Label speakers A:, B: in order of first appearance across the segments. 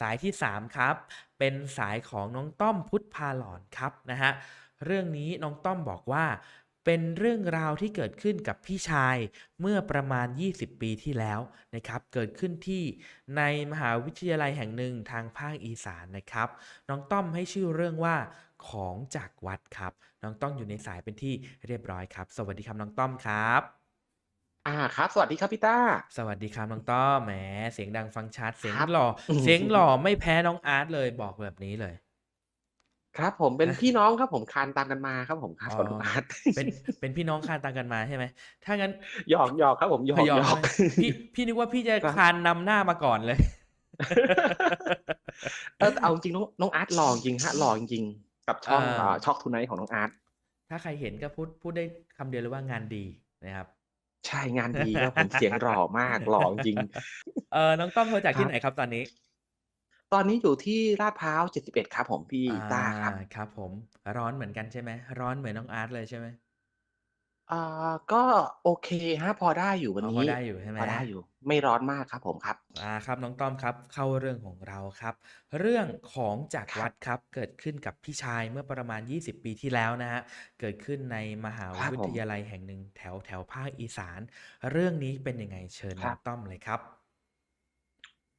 A: สายที่ 3 ครับ เป็นสายของน้องต้อมพุทธพาหลอนครับนะฮะเรื่องนี้น้องต้อมบอกว่า เป็นเรื่องราวที่เกิดขึ้นกับพี่ชายเมื่อประมาณ 20 ปีที่แล้วนะครับ เกิดขึ้นที่ในมหาวิทยาลัยแห่งหนึ่งทางภาคอีสานนะครับ น้องต้อมให้ชื่อเรื่องว่าของจากวัดครับ น้องต้อมอยู่ในสายเป็นที่เรียบร้อยครับ สวัสดีครับน้องต้อมครับ
B: อ่าครับ สวัสดีครับพี่ต้า
A: สวัสดีครับน้องต้อมแหมเสียงดังฟังชัด เสียง
B: ครับ
A: หล่อ
B: อืม
A: เสียงหล่อไม่แพ้น้องอาร์ตเลยบอกแบบนี้เลย
B: ครับผมเป็นพี่น้องครับผมคานตามกันมาครับผมครับ
A: อ๋อ
B: กับน้องอาร์ต
A: เป็นเป็นพี่น้องคานตามกันมาใช่ไหม ถ้างั้น
B: หยอกหยอกครับผมหยอก
A: พยอ
B: หย
A: ม
B: อก
A: ใช่ไหมพี่พี่นึกว่าพี่จะ
B: ครับ
A: คานนำหน้ามาก่อนเลย
B: เออแต่เอาจริงๆน้องน้องอาร์ตหล่อจริงฮะหล่อจริงๆกับช่อง
A: อ่า
B: อ่าช็อกทูไนท์ของน้องอาร์ต
A: ถ้าใครเห็นก็พูดพูดได้คำเดียวเลยว่างานดีนะครับ
B: ใช่งานดีครับผมเสียงหล่อมากหล่อจริง
A: เออน้องต้อมโทรจาก
B: ค
A: ที่
B: รับ
A: ไหนครับตอนนี้
B: ตอนนี้อยู่ที่ลาดพร้าว 71 ครับผมพี่
A: อ่า
B: ต้าครับ
A: ครับผม ร้อนเหมือนกันใช่ไหมร้อนเหมือนน้องอาร์ตเลยใช่ไหม
B: อ่า ก็โอเคฮะพอได้อยู่วัน
A: อ๋อ
B: นี้
A: พอได้อยู่ใช่ไหม
B: พอได้อยู่ ไม่ร้อนมากครับผมครับ
A: อ่าครับน้องต้อมครับเข้าเรื่องของเราครับ เรื่องของจาก
B: ครับ
A: วัดครับเกิดขึ้นกับพี่ชายเมื่อประมาณ 20 ปีที่แล้วนะฮะเกิดขึ้นในมหา
B: ครับ
A: วิ
B: ผ
A: ท
B: ม
A: ยาลัยแห่งหนึ่งแถวแถวภาคอีสาน เรื่องนี้เป็นยังไงเชิญ
B: ค
A: น้
B: รั
A: อง
B: บ
A: ต้อมเลยครับ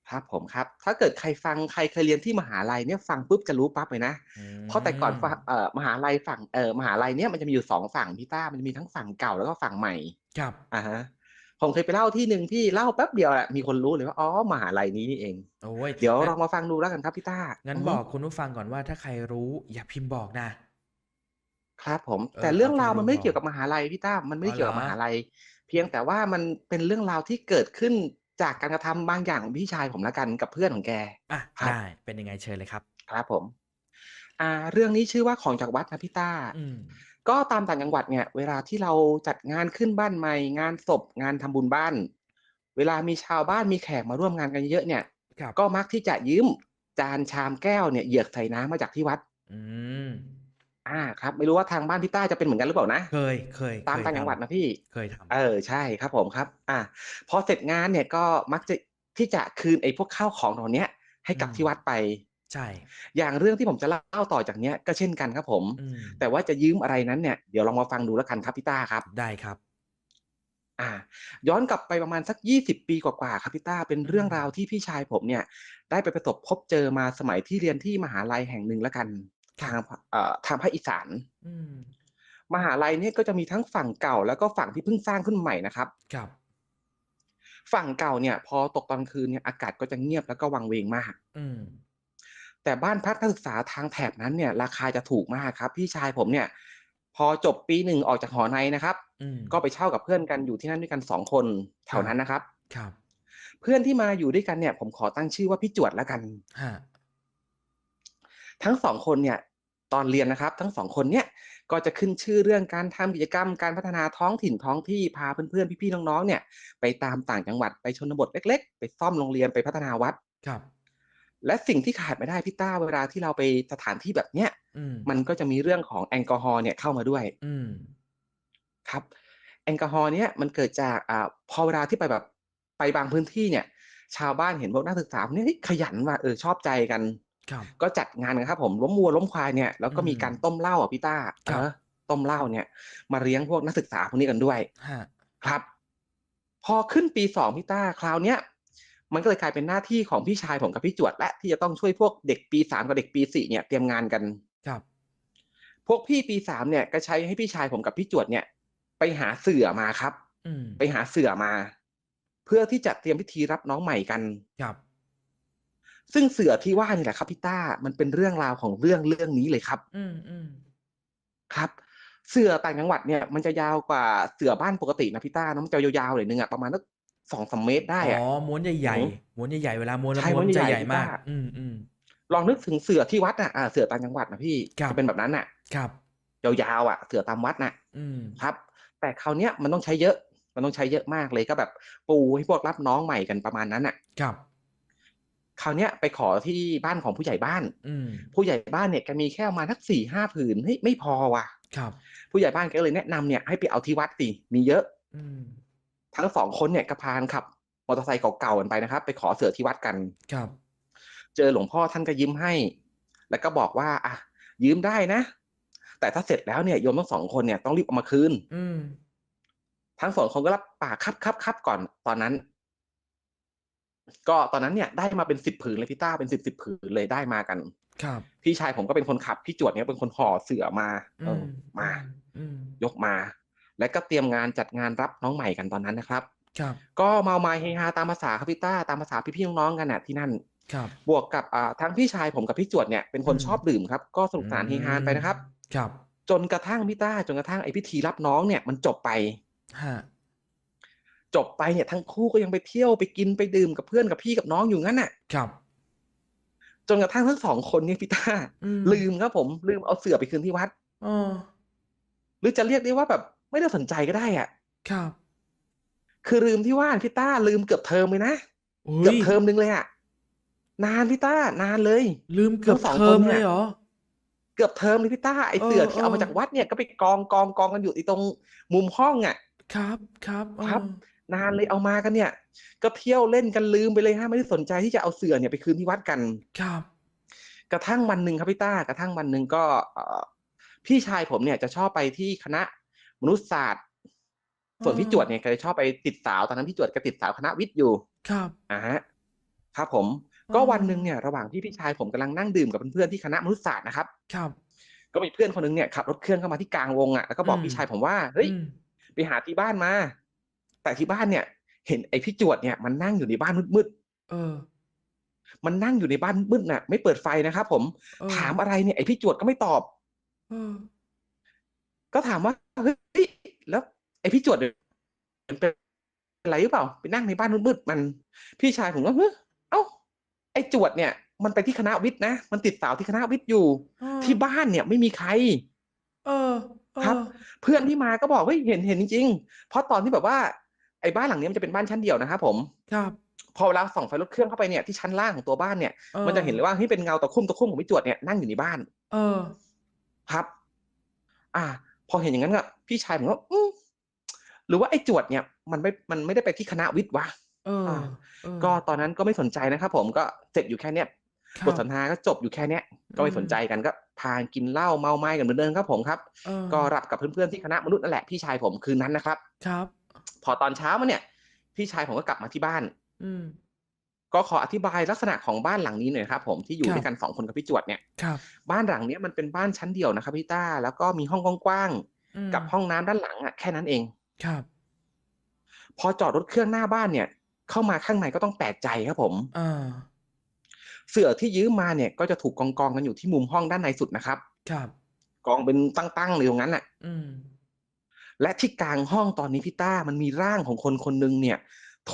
B: ครับผมครับ ถ้าเกิดใครฟังใครเคยเรียนที่มหาลัยเนี่ยฟังปุ๊บจะรู้ปั๊บเลยนะ
A: อื
B: เพราะแต่ก่อน
A: ม
B: ฟังเอ่อมหาลัยฝั่งเอ่อมหาลัยเนี่ยมันจะมีอยู่สองฝั่งพี่ต้ามันจะมีทั้งฝั่งเก่าแล้วก็ฝั่งใหม่
A: ครับ
B: อ่าฮะผมเคยไปเล่าที่หนึ่งพี่เล่าแป๊บเดียวแหละมีคนรู้เลยว่าอ๋อมหาลัยนี้นี่เอง
A: โอ้ย
B: เดี๋ยว
A: งั้น
B: ลองมาฟังดูแล้วกันครับพี่ต้า
A: งั้น
B: อือ
A: บ
B: ฮึ
A: อกคุณผู้ฟังก่อนว่าถ้าใครรู้อย่าพิมพ์บอกนะ
B: ครับผม
A: เออ
B: แต่เรื่อง
A: เอาแค่
B: ราว
A: รู้
B: มันไม่ได้
A: พอ
B: เกี่ยวกับมหาลัยพี่ต้ามันไม่
A: อ๋
B: ได้
A: อ
B: เกี่ยว
A: เหร
B: กับ
A: อ
B: มหาลัย เพียงแต่ว่ามันเป็นเรื่องราวที่เกิดขึ้น จากการกระทำบางอย่างของพี่ชายผมละกันกับเพื่อนของแก
A: อะ
B: ครับ
A: ได้เป็นยังไงเชิญเลยครับ
B: ครับผม อ่า เรื่องนี้ชื่อว่าของจากวัดนะพี่ต้า
A: อืม
B: ก็ตามต่างจังหวัดเนี่ย เวลาที่เราจัดงานขึ้นบ้านใหม่ งานศพงานทำบุญบ้าน เวลามีชาวบ้านมีแขกมาร่วมงานกันเยอะๆเนี่ย
A: ครับ
B: ก็มักที่จะยืมจานชามแก้วเนี่ยเหยือกใส่น้ำมาจากที่วัด
A: อืม
B: อ่าครับ ไม่รู้ว่าทางบ้านพี่ต้าจะเป็นเหมือนกันหรือเปล่านะ
A: เคยเคย
B: ตาม
A: เคย
B: ต่างจังหวัด
A: ทำ
B: นะพี่
A: เคยทำ
B: เออใช่ครับผมครับ อ่าพอเสร็จงานเนี่ยก็มักจะที่จะคืนไอ้พวกข้าวของเหล่าเนี้ย ให้กลับ
A: อืม
B: ที่วัดไป
A: ใช่
B: อย่างเรื่องที่ผมจะเล่าต่อจากเนี้ยก็เช่นกันครับผม
A: อืม
B: แต่ว่าจะยืมอะไรนั้นเนี่ยเดี๋ยวลองมาฟังดูแล้วกันครับพี่ต้าครับ
A: ได้ครับ
B: อ่า ย้อนกลับไปประมาณสักยี่สิบปีกว่าๆครับพี่ต้าเป็น
A: อื
B: เรื่อง
A: ม
B: ราวที่พี่ชายผมเนี่ย ได้ไปประสบพบเจอมาสมัยที่เรียนที่มหาลัยแห่งหนึ่งแล้วกัน
A: ครั
B: ทาง
A: บ
B: เอ่อทางภาคอีสาน
A: อืม
B: มหาลัยเนี่ยก็จะมีทั้งฝั่งเก่า แล้วก็ฝั่งที่เพิ่งสร้างขึ้นใหม่นะครับ
A: ครับ
B: ฝั่งเก่าเนี่ย พอตกตอนคืนเนี่ยอากาศก็จะเงียบแล้วก็วังเวงมาก
A: อืม
B: แต่บ้านพักนักศึกษาทางแถบนั้นเนี่ย ราคาจะถูกมากครับ พี่ชายผมเนี่ย พอจบปีหนึ่งออกจากหอในนะครับ
A: อืม
B: ก็ไปเช่ากับเพื่อนกันอยู่ที่นั่นด้วยกันสองคนแถ
A: ควรับ
B: นั้นนะครับ
A: ครับ
B: เพื่อนที่มาอยู่ด้วยกันเนี่ย ผมขอตั้งชื่อว่าพี่จวดแล้วกัน
A: ฮะ
B: ทั้งสองคนเนี่ยตอนเรียนนะครับ ทั้งสองคนเนี่ยก็จะขึ้นชื่อเรื่องการทำกิจกรรม การพัฒนาท้องถิ่นท้องที่พาเพื่อนๆพี่ๆน้องๆเนี่ย ไปตามต่างจังหวัดไปชนบทเล็ก ๆ ไปซ่อมโรงเรียนไปพัฒนาวัด
A: ครับ
B: และสิ่งที่ขาดไม่ได้พี่ต้าเวลาที่เราไปสถานที่แบบเนี้ย
A: อืม
B: มันก็จะมีเรื่องของแอลกอฮอล์เนี่ยเข้ามาด้วย
A: อืม
B: ครับ แอลกอฮอล์เนี่ยมันเกิดจากอ่าพอเวลาที่ไปแบบไปบางพื้นที่เนี่ย ชาวบ้านเห็นพวกนักศึกษาพวกนี้เฮ้ยขยันว่ะเออชอบใจกัน
A: ครับ
B: ก็จัดงานกันครับผมล้มวัวล้มควายเนี่ยแล้วก็มี
A: อืม
B: การต้มเหล้าอะพี่ต้า
A: ครั
B: เอบอต้มเหล้าเนี่ย มาเลี้ยงพวกนักศึกษาพวกนี้กันด้วย
A: ฮะ
B: ครับ พอขึ้นปีสองพี่ต้าคราวเนี้ยมันก็เลยกลายเป็นหน้าที่ของพี่ชายผมกับพี่จวด และที่จะต้องช่วยพวกเด็กปีสามกับเด็กปีสี่เนี่ยเตรียมงานกัน
A: ครับ
B: พวกพี่ปีสามเนี่ย ก็ใช้ให้พี่ชายผมกับพี่จวดเนี่ย ไปหาเสือมาครับ
A: อืม
B: ไปหาเสือมา เพื่อที่จะเตรียมพิธีรับน้องใหม่กัน
A: ครับ
B: ซึ่งเสือที่ว่านี่แหละครับพี่ต้ามันเป็นเรื่องราวของเรื่องเรื่องนี้เลยครับ
A: อืมอืม
B: ครับ เสือต่างจังหวัดเนี่ยมันจะยาวกว่าเสือบ้านปกตินะพี่ต้านะมันจะยาวๆหน่อยนึงอะประมาณสักสองสามเมตรได้
A: อ๋อ
B: อะ
A: ม้วนใหญ่
B: อืม
A: ๆม้วนใหญ่ๆเวลาม้วนแล้ว
B: ใช่
A: ม้วน
B: ม้วน
A: จะ
B: ใหญ่
A: ใหญ่
B: ๆ
A: มาก
B: พี่ต้า
A: อืมอืม
B: ลองนึกถึงเสือที่วัดอะอ่าเสือต่างจังหวัดนะพี่
A: ครับ
B: จะเป็นแบบนั้นอะ
A: ครับ
B: ยาวๆอะ เสือตามวัดน่ะ
A: อืม
B: ครับ แต่คราวเนี้ยมันต้องใช้เยอะ มันต้องใช้เยอะมากเลยก็แบบ ปูให้พวกรับน้องใหม่กันประมาณนั้นอะ
A: ครับ
B: คราวเนี้ยไปขอที่บ้านของผู้ใหญ่บ้าน
A: อืม
B: ผู้ใหญ่บ้านเนี่ยแกมีแค่ประมาณทักสี่ห้าผืนเฮ้ยไม่พอว่ะ
A: ครับ
B: ผู้ใหญ่บ้านแกก็เลยแนะนำเนี่ยให้ไปเอาที่วัดสิมีเยอะ
A: อืม
B: ทั้งสองคนเนี่ยก็พานขับมอเตอร์ไซค์เก่าๆกันไปนะครับ ไปขอเสือที่วัดกัน
A: ครับ
B: เจอหลวงพ่อท่านก็ยิ้มให้ แล้วก็บอกว่าอะยืมได้นะ แต่ถ้าเสร็จแล้วเนี่ยโยมทั้งสองคนเนี่ยต้องรีบเอามาคืน
A: อืม
B: ทั้งสองคนก็รับปากครับครับครับก่อนตอนนั้น ก็ตอนนั้นเนี่ยได้มาเป็นสิบผืนเลยพี่ต้าเป็นสิบสิบผืนเลยได้มากัน
A: ครับ
B: พี่ชายผมก็เป็นคนขับพี่จวดเนี่ยเป็นคนห่อเสือมา
A: อื
B: เออ
A: ม
B: มา
A: อืม
B: ยกมา แล้วก็เตรียมงานจัดงานรับน้องใหม่กันตอนนั้นนะครับ
A: ครับ
B: ก็เมาไมาเฮฮาตามภาษาครับพี่ต้าตามภาษาพี่ๆน้องๆกันน่ะที่นั่น
A: ครับ
B: บวกกับอ่าทั้งพี่ชายผมกับพี่จวดเนี่ยเป็นคน
A: อืม
B: ชอบดื่มครับ ก็สนุกสนานเฮฮาไปนะครับ
A: ครับ
B: จนกระทั่งพี่ต้าจนกระทั่งไอพิธีรับน้องเนี่ยมันจบไป
A: ฮะ
B: จบไปเนี่ยทั้งคู่ก็ยังไปเที่ยวไปกินไปดื่มกับเพื่อนกับพี่กับน้องอยู่งั้นน่ะ
A: ครับ
B: จนกระทั่งทั้งสองคนเนี่ยพี่ต้า
A: อืม
B: ลืมครับผมลืมเอาเสือไปคืนที่วัด
A: อ๋อ
B: หรือจะเรียกได้ว่าแบบ ไม่ได้สนใจก็ได้อะ
A: ครับ
B: คือลืมที่ว่าพี่ต้าลืมเกือบเทอมเลยนะ
A: โอ้
B: เกือบ
A: ย
B: เทอมนึงเลยอะนานพี่ต้านานเลย
A: ลืมเกือบ
B: ทั้งสอง
A: เทอม
B: คนเนี่
A: เลยยเหรอ
B: เกือบเทอมเลยพี่ต้าไอเสือ
A: เออ
B: ที่เอามา
A: เออ
B: จากวัดเนี่ยก็ไปกองกองกองกันอยู่ที่ตรงมุมห้องอะ
A: ครับครับ
B: ครับ
A: เออ นา
B: นเลยเอามากันเนี่ย ก็เที่ยวเล่นกันลืมไปเลยฮะไม่ได้สนใจที่จะเอาเสือเนี่ยไปคืนที่วัดกัน
A: ครับ
B: กระทั่งวันหนึ่งครับพี่ต้ากระทั่งวันหนึ่งก็เอ่อพี่ชายผมเนี่ยจะชอบไปที่คณะมนุษยศาสตร์ ส่วนพี่จวดเนี่ยก็จะชอบไปติดสาวตอนนั้นพี่จวดก็ติดสาวคณะวิทย์อยู่
A: ครับ
B: อ่าฮะครับผมก็วันหนึ่งเนี่ยระหว่างที่พี่ชายผมกำลังนั่งดื่มกับเพื่อนๆที่คณะมนุษยศาสตร์นะครับ
A: ครับ
B: ก็มีเพื่อนคนหนึงเนี่ยขับรถเครื่องเข้ามาที่กลางวงอะแล้วก็บอก
A: อืม
B: พี่ชายผมว่าเฮ้ย
A: อืม
B: ไปหาที่บ้านมา แต่ที่บ้านเนี่ย เห็นไอ้พี่จวดเนี่ยมันนั่งอยู่ในบ้านมืด
A: เออ
B: ๆมันนั่งอยู่ในบ้านมืดน่ะ ไม่เปิดไฟนะครับผม
A: เออ
B: ถามอะไรเนี่ยไอ้พี่จวดก็ไม่ตอบ
A: เออ
B: ก็ถามว่าเฮ้ยแล้ว ไอ้พี่จวดเนี่ยมันเป็นอะไรหรือเปล่าไปนั่งในบ้านมืดๆมัน พี่ชายผมก็เฮ้ยเอ้าไอ้จวดเนี่ย มันไปที่คณะวิทย์นะมันติดสาวที่คณะวิทย์อยู่
A: เออ
B: ที่บ้านเนี่ยไม่มีใคร
A: เออ เออ
B: ครับ เพื่อนที่มาก็บอกเฮ้ยเห็นเห็นจริงๆเพราะตอนที่แบบว่าไอ้บ้านหลังนี้มันจะเป็นบ้านชั้นเดียวนะครับผม
A: ครับ
B: พอเวลาส่องไฟรถเครื่องเข้าไปเนี่ยที่ชั้นล่างของตัวบ้านเนี่ย
A: ออ
B: มันจะเห็นเลยว่าเฮ้ยเป็นเงาตะคุ่มตะคุ่มของพี่จวดเนี่ยนั่งอยู่ในบ้าน
A: เออ
B: ครับ อ่า พอเห็นอย่างนั้นก็พี่ชายผมก็อืมหรือว่าไอ้จวดเนี่ย มันไม่มันไม่ได้ไปที่คณะวิทย์วะ
A: เออ
B: อ่า
A: เออ
B: ก็ตอนนั้นก็ไม่สนใจนะครับผมก็เสร็จอยู่แค่เนี้ย
A: ครับ
B: ทสนทนาก็จบอยู่แค่เนี้ยก็ไม่
A: อืม
B: สนใจกันก็พากินเหล้าเมาไม้กันเหมือนเดิมครับผมครับ
A: เออ
B: ก็รับกับเพื่อนๆที่คณะมนุษย์นั่นแหละพี่ชายผมคืนนั้นนะครับ
A: ครับ
B: พอตอนเช้ามาเนี่ย พี่ชายผมก็กลับมาที่บ้าน
A: อืม
B: ก็ขออธิบายลักษณะของบ้านหลังนี้หน่อยครับ ผมที่อยู่
A: ครับ
B: ด้วยกันสองคนกับพี่จวดเนี่ย
A: ครับ
B: บ้านหลังเนี้ยมันเป็นบ้านชั้นเดียวนะครับพี่ต้าแล้วก็มีห้องกว้าง
A: อืม
B: ๆกับห้องน้ำด้านหลังอะแค่นั้นเอง
A: ครับ
B: พอจอดรถเครื่องหน้าบ้านเนี่ย เข้ามาข้างในก็ต้องแปลกใจครับผม
A: อ่า
B: เสือที่ยืมมาเนี่ย ก็จะถูกกองกองๆกันอยู่ที่มุมห้องด้านในสุดนะครับ
A: ครับ
B: กองเป็นตั้งๆเลยตรงนั้นแหละ
A: อืม
B: และที่กลางห้องตอนนี้พี่ต้ามันมีร่างของคนคนหนึ่งเนี่ย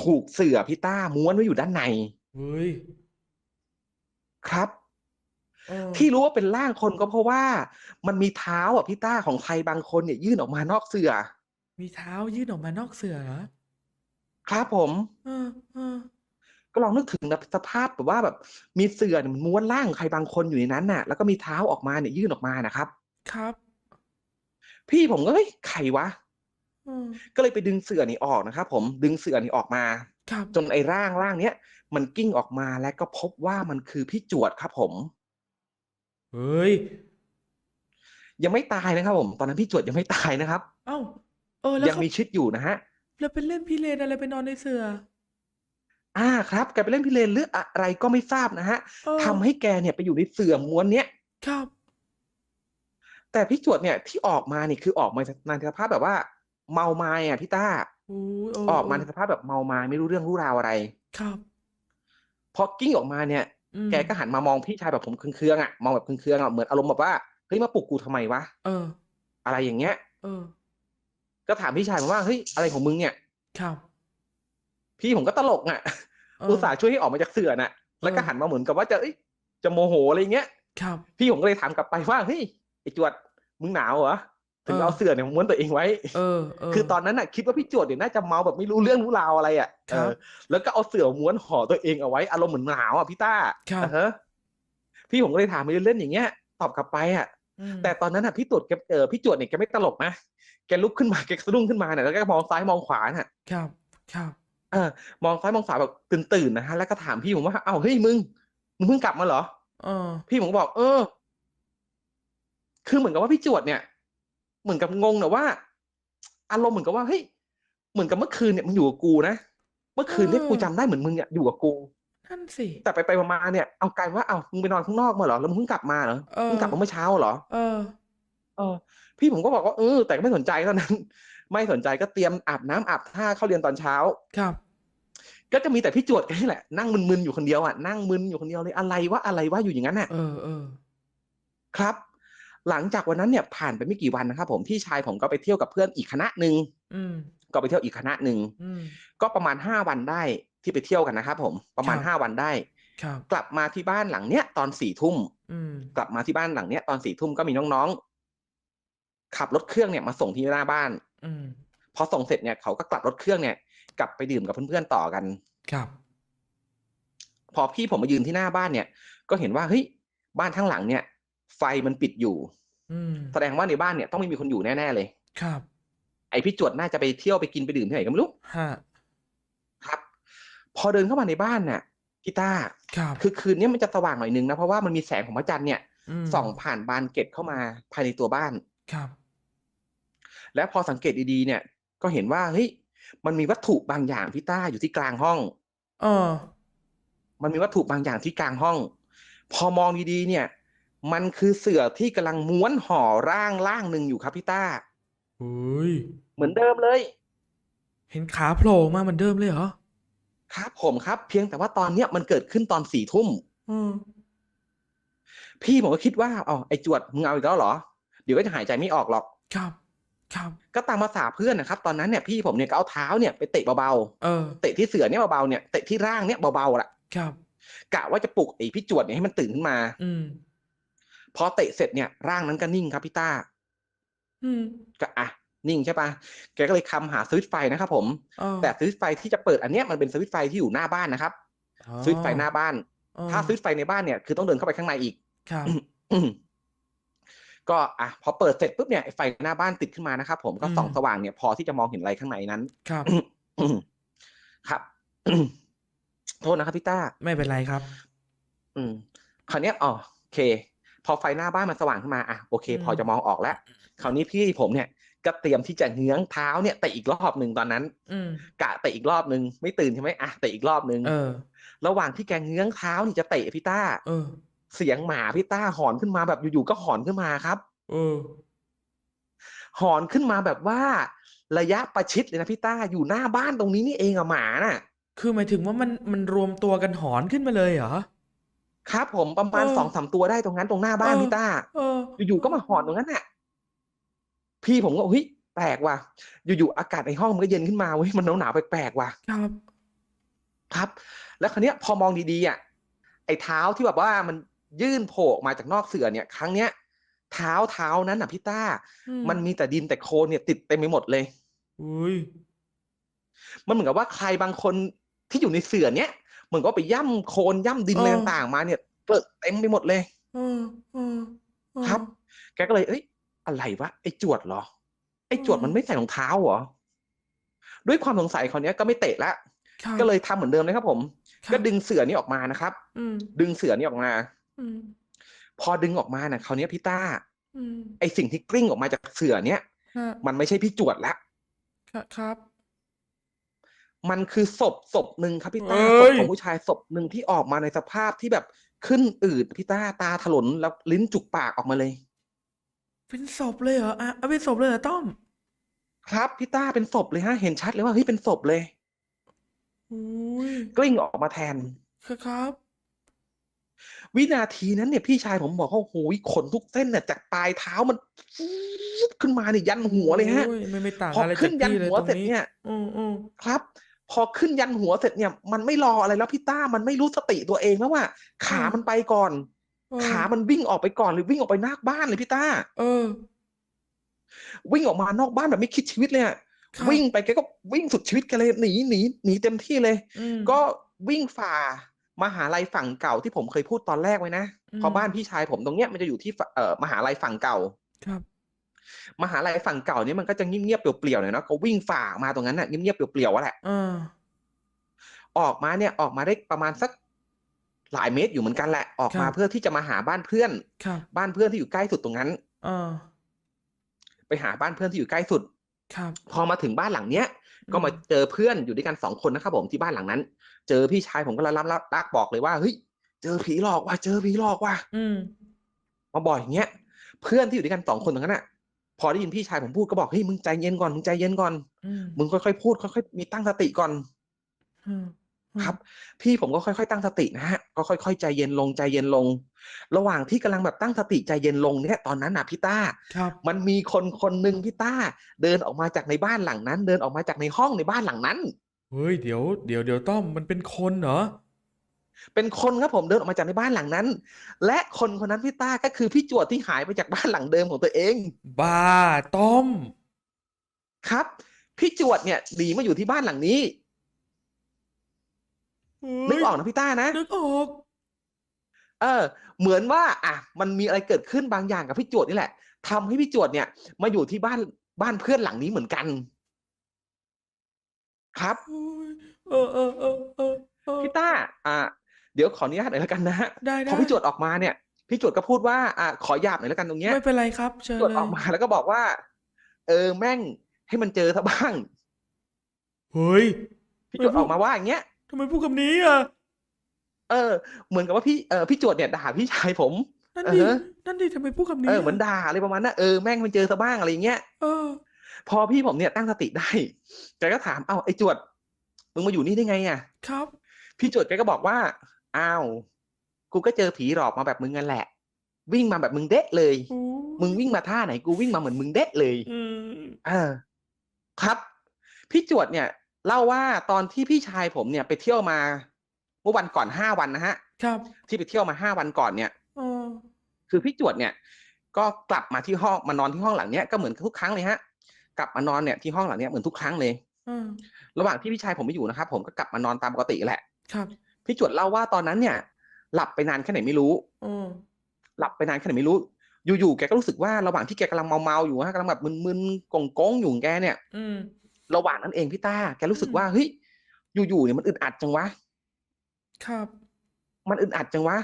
B: ถูกเสือพี่ต้าม้วนไว้อยู่ด้านใน
A: เฮ้ย
B: ครับ
A: เออ
B: ที่รู้ว่าเป็นร่างคนก็เพราะว่า มันมีเท้าอะพี่ต้าของใครบางคนเนี่ย ยื่นออกมานอกเสือ
A: มีเท้ายื่นออกมานอกเสือเหรอ
B: ครับผม
A: เออเออ
B: ก็ลองนึกถึงนะสภาพแบบว่าแบบ มีเสือเนี่ยมันม้วนร่างของใครบางคนอยู่ในนั้นน่ะ แล้วก็มีเท้าออกมาเนี่ยยื่นออกมานะครับ
A: ครับ
B: พี่ผมก็เฮ้ยใครวะ
A: เออ
B: ก็เลยไปดึงเสือนี่ออกนะครับผมดึงเสือนี่ออกมา
A: ครับ
B: จนไอ้ร่างร่างเนี้ยมันกิ้งออกมาและก็พบว่ามันคือพี่จวดครับผม
A: เฮ้ย
B: ยังไม่ตายนะครับผม ตอนนั้นพี่จวดยังไม่ตายนะครับ
A: เอ้าเออแล้ว
B: ยัง
A: เขา
B: มีชีวิตอยู่นะฮะ
A: แล้วเป็นเล่นพี่เลนอะไรไปนอนในเสือ
B: อ่าครับแกไปเล่นพิเรนหรืออะไรก็ไม่ทราบนะฮะ
A: เออ
B: ทำให้แกเนี่ยไปอยู่ในเสือม้วนเนี้ย
A: ครับ
B: แต่พี่จวดเนี่ยที่ออกมานี่คือออกมาในสภาพแบบว่า เมาไม้อะพี่ต้า
A: โอ้ยเออ
B: ออกมา
A: เอ
B: ใน
A: อ
B: สภาพแบบเมาไม้ไม่รู้เรื่องรู้ราวอะไร
A: ครับ
B: พอกิ้งออกมาเนี่ย
A: อืม
B: แกก็หันมามองพี่ชายแบบผมเคืองๆอะมองแบบเคืองๆอะเหมือนอารมณ์แบบว่าเฮ้ยมาปลุกกูทำไมวะ
A: เออ
B: อะไรอย่างเงี้ย
A: เออ
B: ก็ถามพี่ชายผมว่าเฮ้ยอะไรของมึงเนี่ย
A: ครับ
B: พี่ผมก็ตลกอะ
A: เออ
B: อุตส่าห์ช่วยให้ออกมาจากเสือน่ะ แล้วก็
A: เออ
B: หันมาเหมือนกับว่าจะเอ้ยจะโมโหอะไรอย่างเงี้ย
A: ครับ
B: พี่ผมก็เลยถามกลับไปว่าเฮ้ย ไอ้จวดมึงหนาวเหรอถึง
A: เออ
B: เอาเสือเนี่ยม้วนตัวเองไว้
A: เออเออ
B: คือตอนนั้นน่ะคิดว่าพี่จวดเนี่ยน่าจะเมาแบบไม่รู้เรื่องรู้ราวอะไรอะ
A: ครับ
B: เออแล้วก็เอาเสือม้วนห่อตัวเองเอาไว้อารมณ์เหมือนหนาวอะพี่ต้า
A: ครับ
B: อ่าฮะพี่ผมก็เลยถามไปเล่นๆอย่างเงี้ย ตอบกลับไปอะ
A: อืม
B: แต่ตอนนั้นอะพี่ตรวจแกเออพี่จวดเนี่ยแกไม่ตลกนะแกลุกขึ้นมาแกสะดุ้งขึ้นมาเนี่ยแล้วก็มองซ้ายมองขวาน่ะ
A: ครับ ครับ
B: เออมองซ้ายมองขวาแบบตื่นๆนะฮะแล้วก็ถามพี่ผมว่าเอ้าเฮ้ยมึงมึงเพิ่งกลับมาเหรอ
A: เออ
B: พี่ผมก็บอกเออ คือเหมือนกับว่าพี่จวดเนี่ย เหมือนกับงงนะว่า อารมณ์เหมือนกับว่าเฮ้ยเหมือนกับเมื่อคืนเนี่ยมึงอยู่กับกูนะเมื่อคืนเนี่ย
A: เออ
B: กูจำได้เหมือนมึงเนี่ยอยู่กับกู
A: นั่นสิ
B: แต่ไปไปมาๆเนี่ยเอากลายว่าเอามึงไปนอนข้างนอกมาเหรอแล้วมึงเพิ่งกลับมาเหรอ
A: เออ
B: มึงกลับมาเมื่อเช้าเหรอ
A: เออ
B: เออ พี่ผมก็บอกว่าเออแต่ก็ไม่สนใจเท่านั้น ไม่สนใจก็เตรียมอาบน้ำอาบท่าเข้าเรียนตอนเช้า
A: ครับ
B: ก็จะมีแต่พี่จวดแค่นี้แหละนั่งมึนๆอยู่คนเดียวอะนั่งมึนอยู่คนเดียวเลยอะไรวะอะไรวะอยู่อย่างนั้นน่ะ
A: เออเออ
B: ครับ หลังจากวันนั้นเนี่ยผ่านไปไม่กี่วันนะครับผมพี่ชายผมก็ไปเที่ยวกับเพื่อนอีกคณะหนึ่ง
A: อืม
B: ก็ไปเที่ยวอีกคณะหนึ่ง
A: อืม
B: ก็ประมาณห้าวันได้ที่ไปเที่ยวกันนะครับผมประมาณ
A: ครับ
B: ห้าวันได้
A: ครับ
B: กลับมาที่บ้านหลังเนี้ยตอนสี่ทุ่ม
A: อืม
B: กลับมาที่บ้านหลังเนี้ยตอนสี่ทุ่มก็มีน้องๆ ขับรถเครื่องเนี่ยมาส่งที่หน้าบ้าน
A: อืม
B: พอส่งเสร็จเนี่ยเขาก็กลับรถเครื่องเนี่ย กลับไปดื่มกับเพื่อนๆต่อกัน
A: ครับ
B: พอพี่ผมมายืนที่หน้าบ้านเนี่ย ก็เห็นว่าเฮ้ยบ้านทั้างหลังเนี่ย ไฟมันปิดอยู่
A: อืม
B: แสดงว่าในบ้านเนี่ยต้องไม่มีคนอยู่แน่ๆเลย
A: ครับ
B: ไอพี่จวดน่าจะไปเที่ยวไปกินไปดื่มที่ไหนก็ไม่รู้
A: ฮะ
B: ครับ พอเดินเข้ามาในบ้านน่ะพี่ต้า
A: ครับ
B: คือคืนนี้มันจะสว่างหน่อยนึงนะเพราะว่ามันมีแสงของพระจันทร์เนี่ย
A: ม
B: ส่องผ่านบานเกล็ดเข้ามาภายในตัวบ้าน
A: ครับ
B: และพอสังเกตดีๆเนี่ย ก็เห็นว่าเฮ้ยมันมีวัตถุบางอย่างพี่ต้าอยู่ที่กลางห้อง
A: เออ
B: มันมีวัตถุบางอย่างที่กลางห้อง พอมองดีๆเนี่ย มันคือเสือที่กำลังม้วนห่อร่างร่างหนึ่งอยู่ครับพี่ต้า
A: เฮ้ย
B: เหมือนเดิมเลย
A: เห็นขาโผล่มาเหมือนเดิมเลยเหรอ
B: ครับผมครับ เพียงแต่ว่าตอนเนี้ยมันเกิดขึ้นตอนสี่ทุ่ม
A: อืม
B: พี่ผมก็คิดว่าอ๋อไอ้จวดมึงเอาอีกแล้วเหรอ เดี๋ยวก็จะหายใจไม่ออกหรอก
A: ครับ ครับ
B: ก็ตามภาษาเพื่อนนะครับ ตอนนั้นเนี่ยพี่ผมเนี่ยก็เอาเท้าเนี่ยไปเตะเบา
A: เออ
B: ๆเตะที่เสือเนี่ยเบาๆเนี่ยเตะที่ร่างเนี่ยเบาๆล่ะ
A: ครับ
B: กะว่าจะปลุกไอ้พี่จวดเนี่ยให้มันตื่นขึ้นมา
A: อืม
B: พอเตะเสร็จเนี่ยร่างนั้นก็นิ่งครับพี่ต้า
A: อืม
B: ก็อะนิ่งใช่ปะแกก็เลยคำหาสวิตช์ไฟนะครับผม
A: เออ
B: แต่สวิตช์ไฟที่จะเปิดอันเนี้ยมันเป็นสวิตช์ไฟที่อยู่หน้าบ้านนะครับ
A: อ๋อ
B: สวิตช์ไฟหน้าบ้าน
A: เออ
B: ถ้าสวิตช์ไฟในบ้านเนี่ยคือต้องเดินเข้าไปข้างในอีก
A: ครับ
B: อืมก็อะพอเปิดเสร็จปุ๊บเนี่ยไอ้ไฟหน้าบ้านติดขึ้นมานะครับผมก็ส่อง
A: อืม
B: สว่างเนี่ยพอที่จะมองเห็นอะไรข้างในนั้น
A: ครับ
B: อืมครับโทษนะครับพี่ต้า
A: ไม่เป็นไรครับ
B: อืมคราวเนี้ยอ๋อโอเค พอไฟหน้าบ้านมันสว่างขึ้นมาอะโอเค
A: อืม
B: พอจะมองออกแล้วคราวนี้พี่ผมเนี่ยก็เตรียมที่จะเงื้องเท้าเนี่ยเตะอีกรอบหนึ่งตอนนั้น
A: อืม
B: กะเตะอีกรอบหนึ่งไม่ตื่นใช่ไหมอะเตะอีกรอบหนึ่ง
A: เออ
B: ระหว่างที่แกเงื้องเท้านี่จะเตะพี่ต้า
A: เออ
B: เสียงหมาพี่ต้าหอนขึ้นมาแบบอยู่ๆก็หอนขึ้นมาครับ
A: เออ
B: หอนขึ้นมาแบบว่า ระยะประชิดเลยนะพี่ต้าอยู่หน้าบ้านตรงนี้นี่เองอะหมาน่ะ
A: คือหมายถึงว่ามันมันรวมตัวกันหอนขึ้นมาเลยเหรอ
B: ครับผมประมาณ
A: เออ
B: สองสามตัวได้ตรงนั้นตรงหน้าบ้าน
A: เออ
B: พี่ต้า
A: เออ
B: อยู่ๆก็มาหอนตรงนั้นน่ะ พี่ผมก็เฮ้ยแปลกว่ะ อยู่ๆอากาศในห้องมันก็เย็นขึ้นมาเว้ยมันหนาวๆแปลกๆว่ะ
A: ครับ
B: ครับ แล้วคราวเนี้ยพอมองดีๆอะไอ้เท้าที่แบบว่ามันยื่นโผล่ออกมาจากนอกเสื่อเนี่ย ครั้งเนี้ย เท้าเท้านั้นน่ะพี่ต้า
A: อืม
B: มันมีแต่ดินแต่โคลนเนี่ยติดเต็มไปหมดเลย
A: อุ้ย
B: มันเหมือนกับว่าใครบางคนที่อยู่ในเสื่อเนี้ย เหมือนก็ไปย่ำโคลนย่ำดินอะไรต่างๆมาเนี่ยเปิดเต็มไปหมดเลย
A: เออเออเออ
B: ครับ แกก็เลย เอ้ย อะไรวะไอ้จวดเหรอ ไอ้จวด
A: อืม
B: มันไม่ใส่รองเท้าเหรอ ด้วยความสงสัยคราวเนี้ยก็ไม่เตะละ
A: ครับ
B: ก็เลยทำเหมือนเดิมเลยครับ ผม
A: ครับ
B: ก็ดึงเสือนี้ออกมานะครับ
A: อืม
B: ดึงเสือนี้ออกมา
A: อืม
B: พอดึงออกมาน่ะคราวเนี้ยพี่ต้า
A: อืม
B: ไอสิ่งที่กลิ้งออกมาจากเสือเนี้ย
A: ฮะ
B: มันไม่ใช่พี่จวดละ
A: ครับครับ
B: มันคือศพศพหนึ่งครับพี่ต้า
A: เอ้
B: ศ
A: ย
B: พของผู้ชายศพหนึ่งที่ออกมาในสภาพที่แบบขึ้นอืดพี่ต้าตาถลนแล้วลิ้นจุกปากออกมาเลย
A: เป็นศพเลยเหรออะเอาเป็นศพเลยเหรอต้อม
B: ครับพี่ต้าเป็นศพเลยฮะ เห็นชัดเลยว่าเฮ้ยเป็นศพเลย
A: อุ้ย
B: กลิ้งออกมาแทน
A: ครับ
B: วินาทีนั้นเนี่ยพี่ชายผมบอกว่าโอ้โหขนทุกเส้นเนี่ยจากปลายเท้ามันฟูดขึ้นมาเนี่ยยันหัวเลยฮะ
A: โอ้ไม่ไม่ต่าง
B: พอ
A: อะไร
B: ขึ้
A: จาก
B: นยัน
A: พี่เลย
B: หัว
A: ตรง
B: เสร็จ
A: นี้
B: เนี่ย
A: อืมอืม
B: ครับ พอขึ้นยันหัวเสร็จเนี่ย มันไม่รออะไรแล้วพี่ต้ามันไม่รู้สติตัวเองแล้วว่า ขามันไปก่อน
A: เออ
B: ขามันวิ่งออกไปก่อนหรือวิ่งออกไปนอกบ้านเลยพี่ต้า
A: เออ
B: วิ่งออกมานอกบ้านแบบไม่คิดชีวิตเลยอะ
A: ครับ
B: วิ่งไปแกก็วิ่งสุดชีวิตแกันเลยหนีหนีหนีเต็มที่เลย
A: อืม
B: ก็วิ่งฝ่ามหาลัยฝั่งเก่าที่ผมเคยพูดตอนแรกไว้นะ
A: อืม
B: เพราะบ้านพี่ชายผมตรงเนี้ยมันจะอยู่ที่ฝั่งเอ่อมหาลัยฝั่งเก่า
A: ครับ
B: มหาลัยฝั่งเก่าเนี่ยมันก็จะเงียบๆเปลี่ยวๆหน่อยเนาะก็วิ่งฝ่ามาตรงนั้นน่ะเงียบๆเปลี่ยวๆวะแหละ
A: เออ
B: ออกมาเนี่ยออกมาได้ประมาณสักหลายเมตรอยู่เหมือนกันแหละ ออก
A: ค
B: มา
A: รับ
B: เพื่อที่จะมาหาบ้านเพื่อน
A: ครับ
B: บ้านเพื่อนที่อยู่ใกล้สุดตรงนั้น
A: เออ
B: ไปหาบ้านเพื่อนที่อยู่ใกล้สุด
A: ครับ
B: พอมาถึงบ้านหลังเนี้ย ก็มา
A: อืม
B: เจอเพื่อนอยู่ด้วยกันสองคนนะครับผมที่บ้านหลังนั้น เจอพี่ชายผมก็รับรับรักบอกเลยว่าเฮ้ยเจอผีหลอกว่ะเจอผีหลอกว่ะ
A: อืม
B: มาบอกอย่างเงี้ย เพื่อนที่อยู่ด้วยกันสองคนตรงนั้นอะ พอได้ยินพี่ชายผมพูดก็บอกเฮ้ยมึงใจเย็นก่อนมึงใจเย็นก่อน
A: อืม
B: มึงค่อยๆพูดค่อยๆมีตั้งสติก่อน
A: อืมอืม
B: ครับ พี่ผมก็ค่อยๆตั้งสตินะฮะก็ค่อยๆใจเย็นลงใจเย็นลง ระหว่างที่กำลังแบบตั้งสติใจเย็นลงเนี่ยตอนนั้นน่ะพี่ต้า
A: ครับ
B: มันมีคนคนหนึ่งพี่ต้า เดินออกมาจากในบ้านหลังนั้น เดินออกมาจากในห้องในบ้านหลังนั้น
A: เฮ้ยเดี๋ยวเดี๋ยวเดี๋ยวต้อมมันเป็นคนเหรอ
B: เป็นคนครับผมเดินออกมาจากในบ้านหลังนั้น และคนคนนั้นพี่ต้าก็คือพี่จวดที่หายไปจากบ้านหลังเดิมของตัวเอง
A: บ้าต้อม
B: ครับ พี่จวดเนี่ยหนีมาอยู่ที่บ้านหลังนี้นึกออกนะพี่ต้านะ
A: นึกออก
B: เออ เหมือนว่า อะ มันมีอะไรเกิดขึ้นบางอย่างกับพี่จวดนี่แหละทำให้พี่จวดเนี่ย มาอยู่ที่บ้านบ้านเพื่อนหลังนี้เหมือนกัน ครับ
A: เออเออเออเออเออ
B: พี่ต้า อ่า เดี๋ยวขออนุญาตหน่อยแล้วกันนะฮะ
A: ได้
B: พ
A: ได้
B: อพี่จวดออกมาเนี่ย พี่จวดก็พูดว่าอ่าขอหยาบหน่อยแล้วกันตรงเนี้ย
A: ไม่เป็นไรครับเชิญ
B: จวด
A: เล
B: ออยกมาแล้วก็บอกว่า เออแม่งให้มันเจอซะบ้าง
A: เฮ้ย
B: พี่จวดออกมาว่าอย่างเงี้ย
A: ทำไมพูดคำนี้อะ
B: เออ เหมือนกับว่าพี่เออพี่จวดเนี่ยด่าพี่ชายผม
A: นั่น
B: เอ
A: ดิ
B: อ
A: นั่นดิทำไมพูดคำนี้
B: เออเหมือนด่าอะไรประมาณนั้นเออแม่งมันเจอซะบ้างอะไรอย่างเงี้ย
A: เออ
B: พอพี่ผมเนี่ยตั้งสติได้แกก็ถามเอ้าไอ้จวดมึงมาอยู่นี่ได้ไงอะ
A: ครับ
B: พี่จวดแกก็บอกว่า อ้าว กูก็เจอผีหลอกมาแบบมึงนั่นแหละ วิ่งมาแบบมึงเดะเลย
A: โอ้
B: มึงวิ่งมาท่าไหนกูวิ่งมาเหมือนมึงเดะเลย
A: อืม
B: เออ ครับ พี่จวดเนี่ยเล่าว่าตอนที่พี่ชายผมเนี่ยไปเที่ยวมา เมื่อวันก่อนห้าวันนะฮะ
A: ครับ
B: ที่ไปเที่ยวมาห้าวันก่อนเนี่ย
A: เออ
B: คือพี่จวดเนี่ย ก็กลับมาที่ห้องมานอนที่ห้องหลังเนี้ยก็เหมือนทุกครั้งเลยฮะ กลับมานอนเนี่ยที่ห้องหลังเนี้ยเหมือนทุกครั้งเลย
A: เออ
B: ระหว่างที่พี่ชายผมไม่อยู่นะครับผมก็กลับมานอนตามปกติแหละ
A: ครับ
B: พี่จวดเล่าว่าตอนนั้นเนี่ย หลับไปนานแค่ไหนไม่รู้
A: เออ
B: หลับไปนานแค่ไหนไม่รู้ อยู่ๆแกก็รู้สึกว่าระหว่างที่แกกำลังเมาๆอยู่ฮะกำลังแบบมึนๆกงๆอยู่ของแกเนี่ย
A: อืม
B: ระหว่างนั้นเองพี่ต้าแกรู้สึก
A: อืม
B: ว่าเฮ้ยอยู่ๆเนี่ยมันอึดอัดจังวะ
A: ครับ
B: มันอึดอัดจังวะ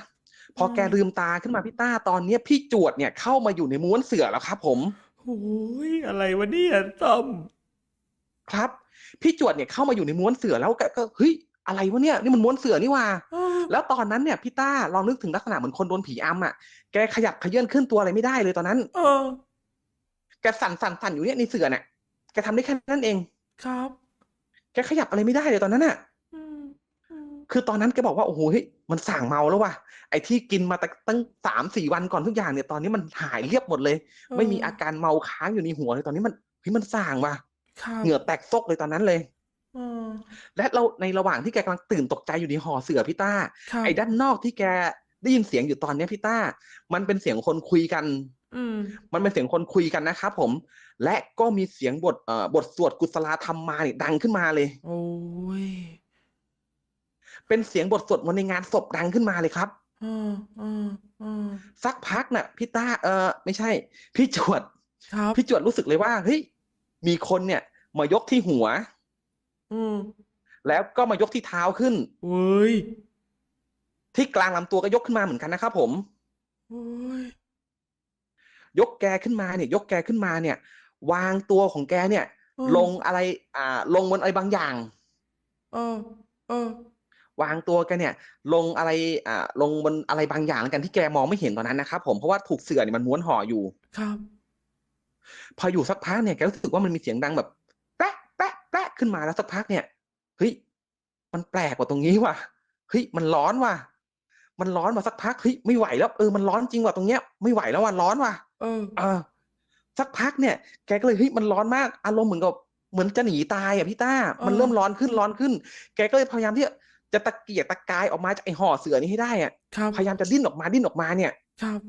B: พออ
A: ม
B: แกลืมตาขึ้นมาพี่ต้าตอนเนี้ยพี่จวดเนี่ยเข้ามาอยู่ในม้วนเสือแล้วครับ ผม
A: โอ้ยอะไรวะเนี่ยต้อม
B: ครับ พี่จวดเนี่ยเข้ามาอยู่ในม้วนเสือแล้วแกก็เฮ้ย อะไรวะเนี่ยนี่มันม้วนเสือนี่หว่า
A: เออ
B: แล้วตอนนั้นเนี่ยพี่ต้าลองนึกถึงลักษณะเหมือนคนโดนผีอำอะแกขยับขยื่นขึ้นตัวอะไรไม่ได้เลยตอนนั้น
A: เออ
B: แกสั่นสั่นสั่นอยู่เนี่ยในเสือเนี่ยแกทำได้แค่นั้นเอง
A: ครับ
B: แกขยับอะไรไม่ได้เลยตอนนั้นน่ะ
A: อืมอืม
B: คือตอนนั้นแกบอกว่าโอ้โหเฮ้ยมันสั่งเมาแล้วว่ะไอ้ที่กินมาตั้งตั้งสามสี่วันก่อนทุกอย่างเนี่ยตอนนี้มันหายเรียบหมดเลย ไม่มีอาการเมาค้างอยู่ในหัวเลยตอนนี้มันเฮ้ยมันสั่งว่ะ
A: ครับ
B: เหงื่อแตกซกเลยตอนนั้นเลย
A: เออ
B: และเราในระหว่างที่แกกำลังตื่นตกใจอยู่ในห่อเสือพี่ต้า
A: ครับ
B: ไอ้ด้านนอกที่แกได้ยินเสียงอยู่ตอนเนี้ยพี่ต้า มันเป็นเสียงคนคุยกัน
A: อืม
B: มันเป็นเสียงคนคุยกันนะครับผม และก็มีเสียงบทเอ่อบทสวดกุศลธรรมมาเนี่ยดังขึ้นมาเลย
A: โอ้ย
B: เป็นเสียงบทสวดมนต์ในงานศพดังขึ้นมาเลยครับ
A: เออเออเออ
B: สักพักน่ะพี่ต้าเออไม่ใช่ พี่จวด
A: ครับ
B: พี่จวดรู้สึกเลยว่าเฮ้ยมีคนเนี่ย มายกที่หัว
A: อืม
B: แล้วก็มายกที่เท้าขึ้น
A: เว้ย
B: ที่กลางลำตัวก็ยกขึ้นมาเหมือนกันนะครับผม
A: โอ้ย
B: ยกแกขึ้นมาเนี่ย ยกแกขึ้นมาเนี่ย วางตัวของแกเนี่ย
A: เออ
B: ลงอะไร อ่า ลงบนอะไรบางอย่าง
A: เออเออ
B: วางตัวแกเนี่ย ลงอะไร อ่า ลงบนอะไรบางอย่างแล้วกันที่แกมองไม่เห็นตอนนั้นนะครับผมเพราะว่าถูกเสื่อเนี่ยมันม้วนห่ออยู่
A: ครับ
B: พออยู่สักพักเนี่ยแกรู้สึกว่ามันมีเสียงดังแบบแป๊ะแป๊ะแป๊ะ ขึ้นมาแล้วสักพักเนี่ยเฮ้ยมันแปลกกว่าตรงนี้ว่ะเฮ้ยมันร้อนว่ะ มันร้อนมาสักพักเฮ้ยไม่ไหวแล้วเออมันร้อนจริงว่ะตรงเนี้ย ไม่ไหวแล้วว่ะร้อนว่ะ
A: เออ
B: เออสักพักเนี่ยแกก็เลยเฮ้ยมันร้อนมากอารมณ์เหมือนกับเหมือนจะหนีตายอะพี่ต้า มันเริ่มร้อนขึ้นร้อนขึ้น แกก็เลยพยายามที่จะตะเกียกตะกายออกมาจากไอ้ห่อเสือนี้ให้ได้อะ
A: ครับ
B: พยายามจะดิ้นออกมาดิ้นออกมาเนี่ย
A: ครับ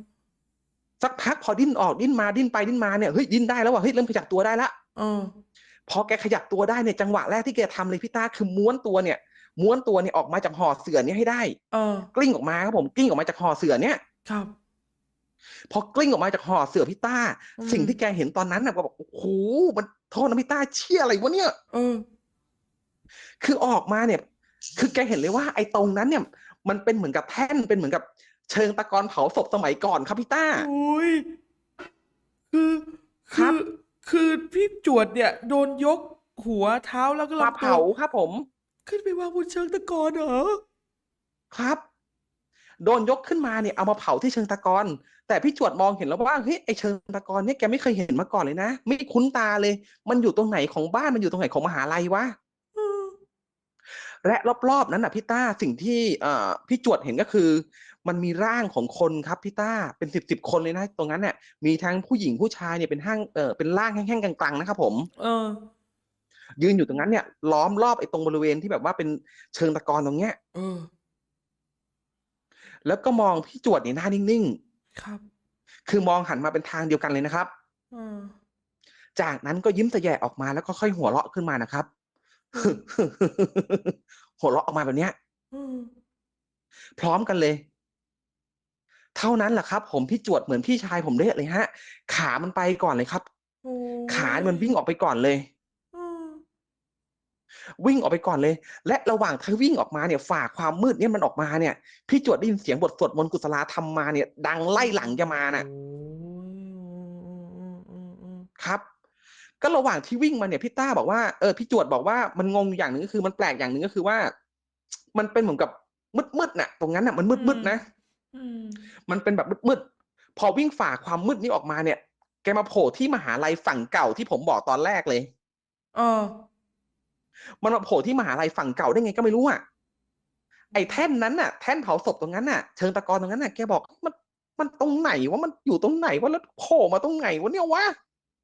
B: สักพักพอดิ้นออกดิ้นมาดิ้นไปดิ้นมาเนี่ยเฮ้ยดิ้นได้แล้วว่ะเฮ้ยเริ่มขยับตัวได้ละ
A: เออ
B: พอแกขยับตัวได้เนี่ยจังหวะแรกที่แกทำเลยพี่ต้าคือม้วนตัวเนี่ย ม้วนตัวเนี่ยออกมาจากห่อเสือเนี่ยให้ได้
A: เออ
B: กลิ้งออกมาครับผมกลิ้งออกมาจากห่อเสือเนี่ย
A: ครับ
B: พอกลิ้งออกมาจากห่อเสือพี่ต้า
A: อืม
B: สิ่งที่แกเห็นตอนนั้นน่ะก็บอกโอ้โหมันโทษนะพี่ต้าเชี่ยอะไรวะเนี่ย
A: เออ
B: คือออกมาเนี่ย คือแกเห็นเลยว่าไอ้ตรงนั้นเนี่ย มันเป็นเหมือนกับแท่นเป็นเหมือนกับเชิงตะกอนเผาศพสมัยก่อนครับพี่ต้า
A: โอ้ยคือ
B: ครั
A: คือบ คือพี่จวดเนี่ยโดนยกหัวเท้าแล้วก็
B: มา
A: ลำตัว
B: เผาครับผม
A: ขึ้นไปวางบนเชิงตะกอนเหรอ
B: ครับ โดนยกขึ้นมาเนี่ยเอามาเผาที่เชิงตะกอน แต่พี่จวดมองเห็นแล้วว่าเฮ้ยไอเชิงตะกอนเนี่ยแกไม่เคยเห็นมาก่อนเลยนะ ไม่คุ้นตาเลย มันอยู่ตรงไหนของบ้านมันอยู่ตรงไหนของมหาลัยวะ
A: อืม
B: และรอบๆนั้นน่ะพี่ต้าสิ่งที่เอ่อพี่จวดเห็นก็คือ มันมีร่างของคนครับพี่ต้าเป็นสิบสิบคนเลยนะ ตรงนั้นเนี่ยมีทั้งผู้หญิงผู้ชายเนี่ยเป็นห้างเออเป็นร่างแห้งๆกลางๆนะครับผม
A: เออ
B: ยืนอยู่ตรงนั้นเนี่ย ล้อมรอบไอ้ตรงบริเวณที่แบบว่าเป็นเชิงตะกอนตรงเนี้ย
A: เออ
B: แล้วก็มองพี่จวดเนี่ยหน้านิ่ง
A: ครับ
B: ๆคือมองหันมาเป็นทางเดียวกันเลยนะครับ
A: เออ
B: จากนั้นก็ยิ้มสะแยะออกมาแล้วก็ค่อยหัวเราะขึ้นมานะครับ หัวเราะออกมาแบบเนี้ย
A: อืม
B: พร้อมกันเลย เท่านั้นแหละครับ ผมพี่จวดเหมือนพี่ชายผมเดะเลยฮะ ขามันไปก่อนเลยครับ
A: โอ้
B: ขามันวิ่งออกไปก่อนเลย
A: อืม
B: วิ่งออกไปก่อนเลย และระหว่างที่วิ่งออกมาเนี่ยฝ่าความมืดเนี่ยมันออกมาเนี่ย พี่จวดได้ยินเสียงบทสวดมนต์กุศลาธรรมมาเนี่ย ดังไล่หลังแกมาน่ะ
A: โอ้ยอืมอืมอืมอืม
B: ครับ ก็ระหว่างที่วิ่งมาเนี่ยพี่ต้าบอกว่าเออพี่จวดบอกว่ามันงงอยู่อย่างหนึ่งก็คือมันแปลกอย่างหนึ่งก็คือว่า มันเป็นเหมือนกับมืดๆน่ะ ตรงนั้นน่ะมันมืดๆนะ
A: อืม
B: มันเป็นแบบมืดๆพอวิ่งฝ่าความมืดนี้ออกมาเนี่ย แกมาโผล่ที่มหาลัยฝั่งเก่าที่ผมบอกตอนแรกเลย
A: เออ
B: มันมาโผล่ที่มหาลัยฝั่งเก่าได้ไงก็ไม่รู้อะไอ้แท่นนั้นน่ะแท่นเผาศพตรงนั้นน่ะ เชิงตะกอนตรงนั้นน่ะแกบอกมันมันตรงไหนวะมันอยู่ตรงไหนวะแล้วโผล่มาตรงไหนวะเนี่ยวะ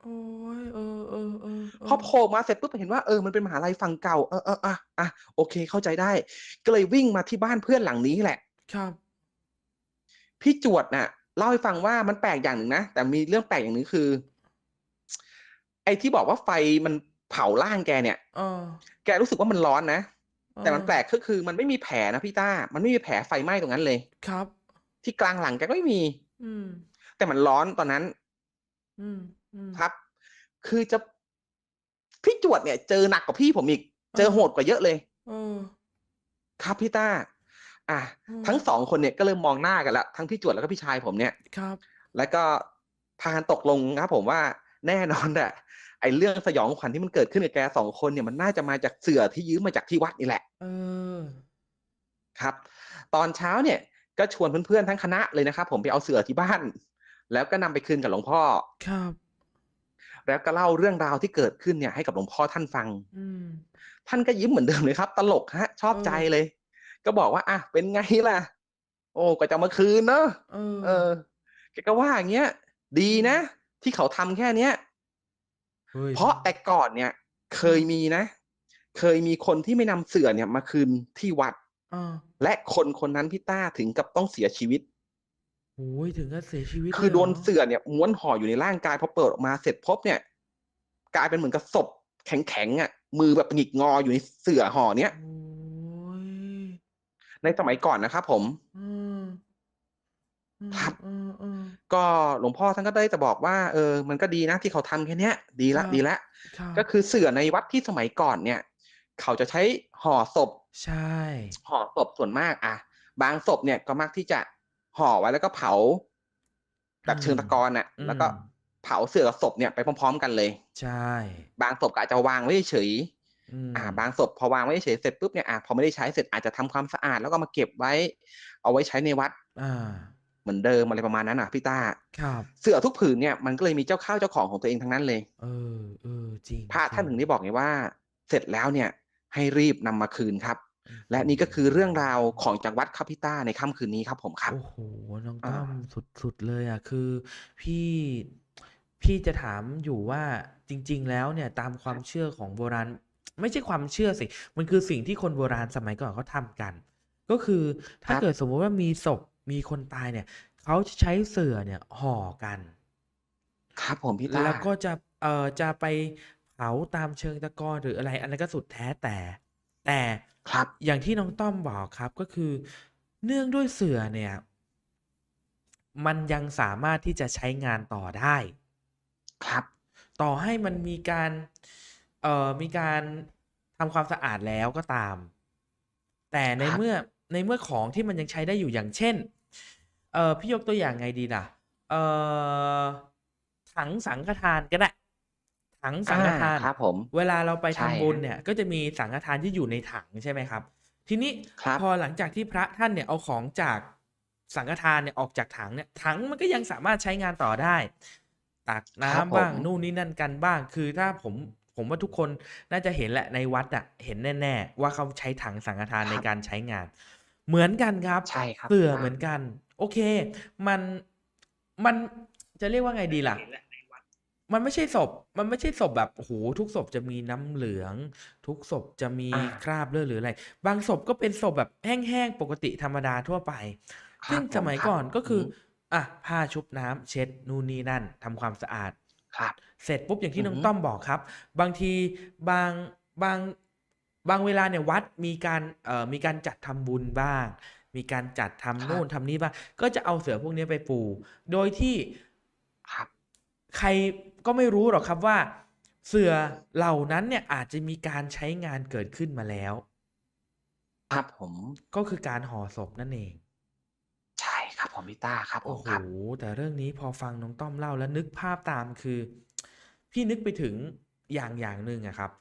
A: โอ้ยเออเออเออเอ
B: พอโผล่มาเสร็จปุ๊บเห็นว่าเออมันเป็นมหาลัยฝั่งเก่าเออเอออะอะโอเคเข้าใจได้ ก็เลยวิ่งมาที่บ้านเพื่อนหลังนี้แหละ
A: ครับ
B: พี่จวดน่ะเล่าให้ฟังว่ามันแปลกอย่างหนึ่งนะ แต่มีเรื่องแปลกอย่างหนึ่งคือ ไอ้ที่บอกว่าไฟมันเผาร่างแกเนี่ย
A: เออ
B: แกรู้สึกว่ามันร้อนนะ
A: เออ
B: แต่มันแปลกก็คือ มันไม่มีแผลนะพี่ต้า มันไม่มีแผลไฟไหม้ตรงนั้นเลย
A: ครับ
B: ที่กลางหลังแกก็ไม่มี
A: อืม
B: แต่มันร้อนตอนนั้น
A: อืมอืม
B: ครับ คือจะพี่จวดเนี่ย เจอหนักกว่าพี่ผมอีก เจอโหดกว่าเยอะเลย
A: เออ
B: ครับพี่ต้า อะ
A: อืม
B: ทั้งสองคนเนี่ยก็เริ่มมองหน้ากันละทั้งพี่จวดแล้วก็พี่ชายผมเนี่ย
A: ครับ
B: แล้วก็พากันตกลงครับผมว่าแน่นอนแหละไอ้เรื่องสยองขวัญที่มันเกิดขึ้นกับแกสองคนเนี่ยมันน่าจะมาจากเสือที่ยืมมาจากที่วัดนี่แหละ
A: เออ
B: ครับ ตอนเช้าเนี่ย ก็ชวนเพื่อนๆทั้งคณะเลยนะครับผมไปเอาเสือที่บ้าน แล้วก็นำไปคืนกับหลวงพ่อ
A: ครับ
B: แล้วก็เล่าเรื่องราวที่เกิดขึ้นเนี่ยให้กับหลวงพ่อท่านฟัง
A: อืม
B: ท่านก็ยิ้มเหมือนเดิมเลยครับ ตลกฮะ ชอบ
A: เออ
B: ใจเลย ก็บอกว่าอะเป็นไงล่ะ โอ้ก็จะมาคืนเนอะ
A: เออ
B: เออแกก็ว่าอย่างเงี้ยดีนะ ที่เขาทำแค่เนี้ย
A: เฮ้ย
B: เพราะแต่ก่อนเนี่ย เคยมีนะ เคยมีคนที่ไม่นำเสือเนี่ยมาคืนที่วัด
A: อ่า
B: และคนคนนั้นพี่ต้าถึงกับต้องเสียชีวิต
A: โอ้ยถึงกับเสียชีวิต
B: คือ
A: เลย
B: โดน
A: หร
B: เสือเนี่ยม้วนห่ออยู่ในร่างกายพอเปิดออกมาเสร็จพบเนี่ย กลายเป็นเหมือนกับศพแข็งๆอะ มือแบบหงิกงออยู่ในเสือห่อเนี้ย
A: โอ้ย
B: ในสมัยก่อนนะครับผม
A: อืมอืม
B: ครับ
A: อืมอืม
B: ก็หลวงพ่อท่านก็ได้จะบอกว่า เออ มันก็ดีนะที่เขาทำแค่เนี้ยดีละ
A: ครับ
B: ดีละ
A: ครับ
B: ก็คือเสือในวัดที่สมัยก่อนเนี่ย เขาจะใช้ห่อศพ
A: ใช่
B: ห่อศพส่วนมาก อะ บางศพเนี่ยก็มักที่จะห่อไว้แล้วก็เผาแบบเชิงตะกอนน่ะ แล้วก็เผาเสือกับศพเนี่ยไปพร้อม ๆ กันเลย
A: ใช่
B: บางศพก็อาจจะวางไว้เฉย
A: อืม
B: ๆอ่า บางศพพอวางไว้เฉยๆเสร็จปุ๊บเนี่ยอะพอไม่ได้ใช้เสร็จอาจจะทำความสะอาดแล้วก็มาเก็บไว้ เอาไว้ใช้ในวัด
A: อ่า
B: เหมือนเดิมอะไรประมาณนั้นอะพี่ต้า
A: ครับ
B: เสือทุกผืนเนี่ยมันก็เลยมีเจ้าข้าวเจ้าของของตัวเองทั้งนั้นเลย
A: เออเออจริง
B: พระท่าน
A: จ
B: ถึ
A: ริ
B: งได้บอกไงว่า เสร็จแล้วเนี่ย ให้รีบนำมาคืนครับ และนี่ก็คือเรื่องราวของจังหวัดครับพี่ต้าในค่ำคืนนี้ครับผมครับ
A: โอ้โหน้อง
B: อ่า
A: ต้อมสุดๆเลยอะคือ พี่พี่จะถามอยู่ว่าจริง ๆ แล้วเนี่ยตามความเชื่อของโบราณ ไม่ใช่ความเชื่อสิ มันคือสิ่งที่คนโบราณสมัยก่อนเขาทำกัน ก็คือถ้า
B: ครับ
A: เกิดสมมติว่ามีศพมีคนตายเนี่ยเขาจะใช้เสื่อเนี่ยห่อกัน
B: ครับผมพี่ต้า
A: แล้วก็จะเอ่อจะไปเผาตามเชิงตะกอนหรืออะไรอะไรก็สุดแท้แต่ แต่
B: ครับ
A: อย่างที่น้องต้อมบอกครับก็คือ เนื่องด้วยเสือเนี่ย มันยังสามารถที่จะใช้งานต่อได้
B: ครับ
A: ต่อให้มันมีการ เอ่อมีการทำความสะอาดแล้วก็ตาม แต่ใน
B: ครับ
A: เมื่อในเมื่อของที่มันยังใช้ได้อยู่อย่างเช่น เอ่อพี่ยกตัวอย่างไงดีล่ะ เอ่อถังสังฆทานก็ได้ถังสังฆทาน
B: ครับผม
A: เวลาเราไป
B: ใช่
A: ทำบุญ
B: ฮะ
A: เนี่ย ก็จะมีสังฆทานที่อยู่ในถังใช่ไหมครับ ทีนี้
B: ครับ
A: พอหลังจากที่พระท่านเนี่ยเอาของจากสังฆทานเนี่ยออกจากถังเนี่ยถังมันก็ยังสามารถใช้งานต่อได้ ตัก
B: ครับ
A: น้ำ
B: ผ
A: บ้าง
B: ม
A: นู่นนี่นั่นกันบ้าง คือถ้าผม ผมว่าทุกคนน่าจะเห็นแหละในวัดอะเห็นแน่ ๆ ว่าเขาใช้ถังสังฆทาน
B: ค
A: ใน
B: รับ
A: การใช้งาน เหมือนกันครับ
B: ใช่ครับ
A: เสื่อ
B: พี่
A: เหมื
B: ต้า
A: อนกัน โอเค มันมันจะเรียกว่าไงดีล่ะ มันไม่ใช่ศพ มันไม่ใช่ศพแบบโอ้โหทุกศพจะมีน้ำเหลือง ทุกศพจะมี
B: อา
A: คราบเลือดหรืออะไร บางศพก็เป็นศพแบบแห้งๆปกติธรรมดาทั่วไป
B: ค
A: ซึ่
B: รั
A: ง
B: บผ
A: ส
B: ม
A: มัย
B: ครับ
A: ก่อนก็
B: อื
A: คือ
B: อฮึ
A: อะผ้าชุบน้ำเช็ดนู่นนี่นั่นทำความสะอาด
B: ครับ
A: เสร็จปุ๊บอย่างที่
B: อือ
A: น้อง
B: ฮึ
A: ต้อมบอกครับ บางทีบางบางบางเวลาเนี่ยวัดมีการเอ่อมีการจัดทำบุญบ้าง มีการจัดทำ
B: ครั
A: นู่
B: บ
A: นทำนี่บ้าง ก็จะเอาเสือพวกนี้ไปปูโดยที่
B: ครับ
A: ใครก็ไม่รู้หรอกครับว่าเสือเหล่านั้นเนี่ยอาจจะมีการใช้งานเกิดขึ้นมาแล้ว
B: ครับผม
A: ก็คือการห่อศพนั่นเอง
B: ใช่ครับผมพี่ต้าครับผ
A: โอ้
B: ม
A: โห
B: ครับ
A: แต่เรื่องนี้พอฟังน้องต้อมเล่าแล้วนึกภาพตามคือ พี่นึกไปถึงอย่างอย่างหนึ่งอะครับ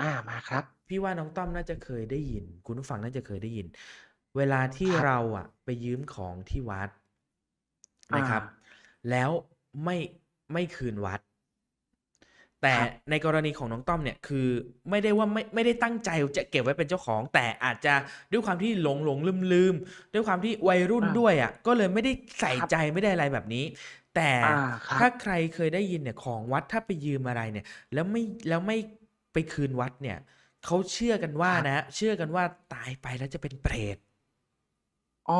B: อามาครับ
A: พี่ว่าน้องต้อมน่าจะเคยได้ยิน คุณผู้ฟังน่าจะเคยได้ยิน เวลาที่
B: ครับ
A: เราอะไปยืมของที่วัด
B: อา
A: นะครับ แล้วไม่ไม่คืนวัด แต่
B: ครับ
A: ในกรณีของน้องต้อมเนี่ยคือไม่ได้ว่าไม่ไม่ได้ตั้งใจจะเก็บไว้เป็นเจ้าของ แต่อาจจะด้วยความที่หลงหลงลืมลืมด้วยความที่วัยรุ่น
B: อา
A: ด้วยอะก็เลยไม่ได้ใส่
B: ครับ
A: ใจไม่ได้อะไรแบบนี้ แต่
B: อาครั
A: ถ้า
B: บ
A: ใครเคยได้ยินเนี่ยของวัดถ้าไปยืมอะไรเนี่ย แล้วไม่แล้วไม่ไปคืนวัดเนี่ยเขาเชื่อกันว่า
B: ครับ
A: นะ เชื่อกันว่าตายไปแล้วจะเป็นเปรต
B: อ๋อ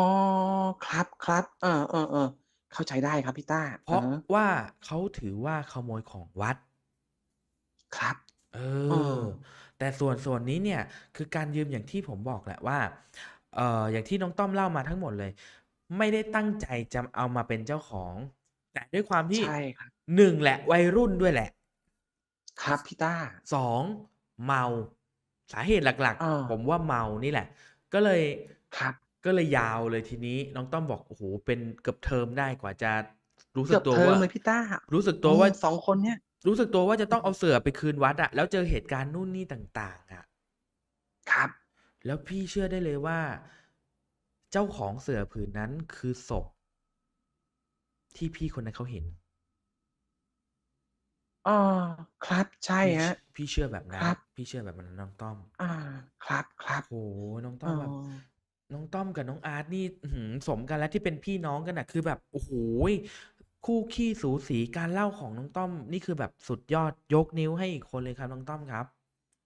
B: ครับๆเออๆๆเข้าใจได้ครับพี่ต้า
A: เพ
B: อะ
A: ราะ
B: ฮะ
A: ว่าเขาถือว่าขโมยของวัด
B: ครับ
A: เอ
B: เอ
A: อ
B: อ
A: แต่ส่วนส่วนนี้เนี่ย คือการยืมอย่างที่ผมบอกแหละว่าเอ่ออย่างที่น้องต้อมเล่ามาทั้งหมดเลย ไม่ได้ตั้งใจจะเอามาเป็นเจ้าของ แต่ด้วยความที่
B: ใช่ครับ
A: 1แหละวัยรุ่นด้วยแหละ
B: ครับพี่ต้า
A: 2เมาสาเหตุหลัก
B: เออ
A: ๆผมว่าเมานี่แหละ ก็เลย
B: ครับ
A: ก็เลยยาวเลยทีนี้น้องต้อมบอกโอ้โฮเป็นเกือบเทอมได้กว่าจะรู้สึ
B: เกื
A: ก
B: อบ
A: ตัว
B: เทอ
A: ว่
B: มาเลยพี่ต้า
A: รู้สึก
B: อื
A: ตัวว่าม
B: 2คนเนี่ย
A: รู้สึกตัวว่าจะต้องเอาเสือไปคืนวัดอะแล้วเจอเหตุการณ์นู่นนี่ต่าง ๆอะ
B: ครับ
A: แล้วพี่เชื่อได้เลยว่า เจ้าของเสือผืนนั้นคือศพที่พี่คนนั้นเขาเห็น
B: เออครับใช่
A: พี่
B: ค
A: ช
B: รับ
A: พี่เชื่อแบบนั้
B: คนรับ
A: พี่เชื่อแบบนั้นน้องต้อม
B: อาครับ
A: โอ้โฮน้อง
B: ๆ
A: ต้
B: เอ
A: อมแบบ
B: อ
A: น้องต้อมกับน้องอาร์ตนี่อื้อฮือสมกันแล้วที่เป็นพี่น้องกันน่ะคือแบบโอ้โฮ คู่ขี้สูสีการเล่าของน้องต้อม นี่คือแบบสุดยอดยกนิ้วให้อีกคนเลยครับน้องต้อมครับ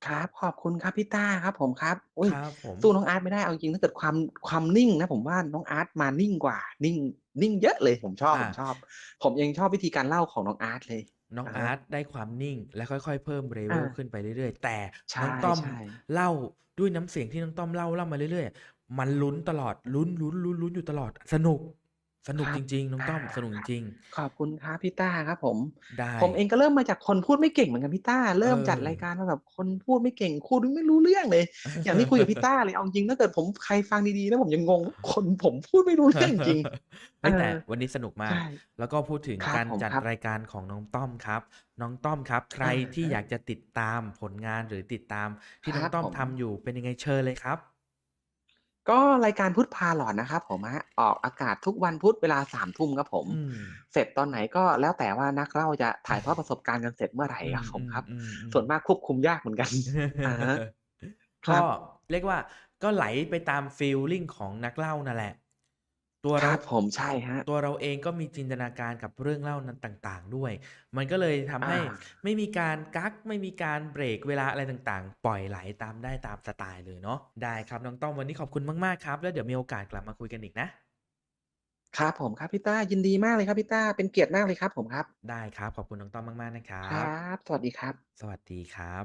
B: ครับ ขอบคุณครับพี่ต้าครับ ผมครับอุ๊ย
A: ครับผม
B: สู้น้องอาร์ตไม่ได้เอาจริงๆถ้าเกิดความความนิ่งนะ ผมว่าน้องอาร์ตมานิ่งกว่า นิ่ง นิ่งเยอะเลยผมชอบ
A: อ
B: ผามชอบ ผมยังชอบวิธีการเล่าของน้องอาร์ตเลย
A: น้อง
B: อะ
A: อา
B: ฮะ
A: ร์ตได้ความนิ่งและค่อยๆ เพิ่ม
B: อา
A: level ขึ้นไปเรื่อยๆ แต่
B: ใช
A: น้องต้อม่
B: ๆ
A: เล่าด้วยน้ำเสียงที่น้องต้อมเล่าเล่ามาเรื่อยๆ มันลุ้นตลอดลุ้นๆๆๆอยู่ตลอดสนุก สนุก
B: ครั
A: จ
B: บ
A: ริง ๆ น้อง
B: อา
A: ต้อม สนุก
B: ค
A: จ
B: รับ
A: ริง
B: ขอบคุณครับพี่ต้าครับผม
A: ๆได้
B: ผมเองก็เริ่มมาจากคนพูดไม่เก่งเหมือนกันพี่ต้า
A: เอ
B: เริ่มจัดรายการมาแบบคนพูดไม่เก่งพูดไม่รู้เรื่องเลย อย่างที่คุยกับพี่ต้าเลย เอาจริงๆถ้าเกิดผมใครฟังดีๆนะผมยังงง คนผมพูดไม่รู้เรื่องจริง
A: เฮ้ย
B: เอ
A: แต่
B: อ
A: วันนี้สนุกมา
B: ใช
A: ก่ แล้วก็พูดถึง
B: ครับ
A: การ
B: ผม
A: จัด
B: ครับ
A: รายการของน้องต้อมครับ น้องต้อมครับ ใคร
B: อะ
A: ที่
B: ฮะ
A: อยากจะติดตามผลงานหรือติดตามที่
B: ค
A: น้อ
B: รั
A: ง
B: บ
A: ต้อ
B: ผมม
A: ทำอยู่เป็นยังไงเชิญเลยครับ
B: ก็รายการพุทธพาหลอนนะครับผมครับออกอากาศทุกวันพุธเวลา3ทุ่มครับผม
A: อืม
B: เสร็จตอนไหนก็แล้วแต่ว่านักเล่าจะถ่ายทอดประสบการณ์กันเสร็จเมื่อไหร่
A: อื
B: ครับผมครับ
A: มๆ
B: ส่วน
A: ๆๆ
B: มากควบคุมยากเหมือนกันอะฮะค
A: ก็
B: รับ
A: เรียกว่าก็ไหลไปตามฟีลลิงของนักเล่านั่นแหละ ตัว
B: ค
A: เรา
B: รับผม ใช่ครับ
A: ตัวเราเองก็มีจินตนาการกับเรื่องเล่านั้นต่าง ๆ ด้วย มันก็เลยทำ
B: อา
A: ให้ไม่มีการกั๊ก ไม่มีการเบรกเวลาอะไรต่าง ๆ ปล่อยไหลตามได้ตามสไตล์เลยเนาะ ได้ครับ น้องต้อม วันนี้ขอบคุณมาก ๆ ครับ แล้วเดี๋ยวมีโอกาสกลับมาคุยกันอีกนะ
B: ครับผม ครับพี่ต้า ยินดีมากเลยครับพี่ต้า เป็นเกียรติมากเลยครับผมครับ
A: ได้ครับ ขอบคุณน้องต้อมมาก ๆ นะครั
B: คร
A: บั
B: บสวัสดีครับ
A: สวัสดีครับ